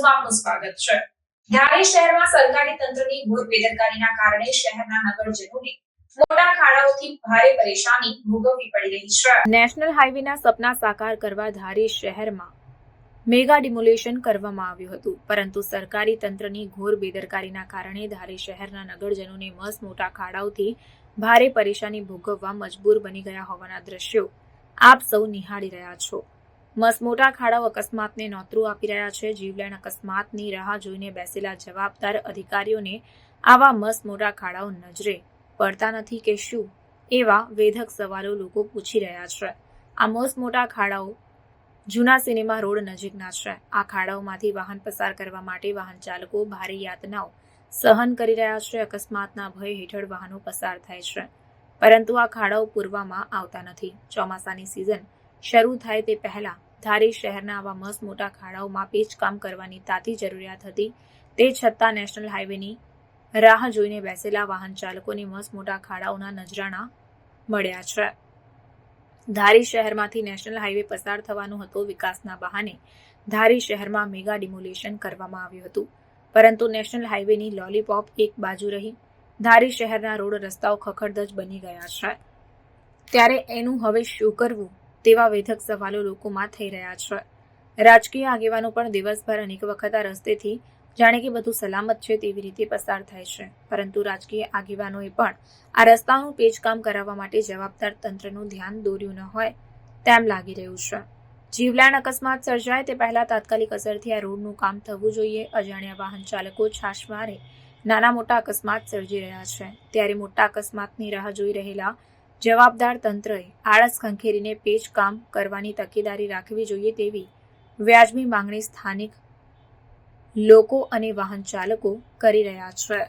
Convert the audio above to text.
ન્યૂઝમાં સ્વાગત છે. ધારી શહેરમાં સરકારી તંત્રની ઘોર બેદરકારીના કારણે શહેરના નગરજનોને નેશનલ હાઈવેના સપના સાકાર કરવા ધારી શહેરમાં મેગા ડિમોલેશન કરવામાં આવ્યું હતું. પરંતુ સરકારી તંત્રની ઘોર બેદરકારીના કારણે ધારી શહેરના નગરજનોને મસ્ત મોટા ખાડાઓથી ભારે પરેશાની ભોગવવા મજબૂર બની ગયા હોવાના દ્રશ્યો આપ સૌ નિહાળી રહ્યા છો. મસ્ત મોટા ખાડાઓ અકસ્માતને નોતરું આપી રહ્યા છે. જીવલેણ અકસ્માતની રાહ જોઈને બેસેલા જવાબદાર અધિકારીઓને આવા મસ, મોટા ખાડાઓ નજરે પડતા નથી કે શું? એવા વેધક સવાલો લોકો પૂછી રહ્યા છે. આ મસ, મોટા ખાડાઓ જૂના સિનેમા રોડ નજીકના છે. આ ખાડાઓમાંથી વાહન પસાર કરવા માટે વાહન ચાલકો ભારે યાતનાઓ સહન કરી રહ્યા છે. અકસ્માતના ભય હેઠળ વાહનો પસાર થાય છે. પરંતુ આ ખાડાઓ પૂરવામાં આવતા નથી. ચોમાસાની સિઝન શરૂ થાય તે પહેલાં ધારી શહેરના આવા મસ્ત મોટા ખાડાઓમાં પેચકામ કરવાની તાતી જરૂરિયાત હતી. તે છતાં નેશનલ હાઈવેની રાહ જોઈને બેસેલા વાહન ચાલકોની મસ્ત મોટા ખાડાઓના નજરાણા મળ્યા છે. ધારી શહેરમાંથી નેશનલ હાઈવે પસાર થવાનો હતો વિકાસના બહાને. ધારી શહેરમાં મેગા ડિમોલેશન કરવામાં આવ્યું હતું. પરંતુ નેશનલ હાઈવેની લોલીપોપ એક બાજુ રહી. ધારી શહેરના રોડ રસ્તાઓ ખખડધજ બની ગયા છે. ત્યારે એનું હવે શું કરવું? તેવા વેધક સવાલો લોકોમાં થઈ રહ્યા છે. રાજકીય આગેવાનો પણ દિવસભર અનેક વખત આ રસ્તેથી જાણે કે બધું સલામત છે તેવી રીતે પસાર થાય છે. પરંતુ રાજકીય આગેવાનોએ પણ આ રસ્તાનું પેચકામ કરાવવા માટે જવાબદાર તંત્રનું ધ્યાન દોર્યું ન હોય તેમ લાગી રહ્યું છે. જીવલેણ અકસ્માત સર્જાય તે પહેલા તાત્કાલિક અસરથી આ રોડનું કામ થવું જોઈએ. અજાણ્યા વાહન ચાલકો છાશમારે નાના મોટા અકસ્માત સર્જી રહ્યા છે. ત્યારે મોટા અકસ્માતની રાહ જોઈ રહેલા જવાબદાર તંત્રએ આળસ ખંખેરીને પેચ કામ કરવાની તકેદારી રાખવી જોઈએ તેવી વ્યાજબી માંગણી સ્થાનિક લોકો અને વાહન ચાલકો કરી રહ્યા છે.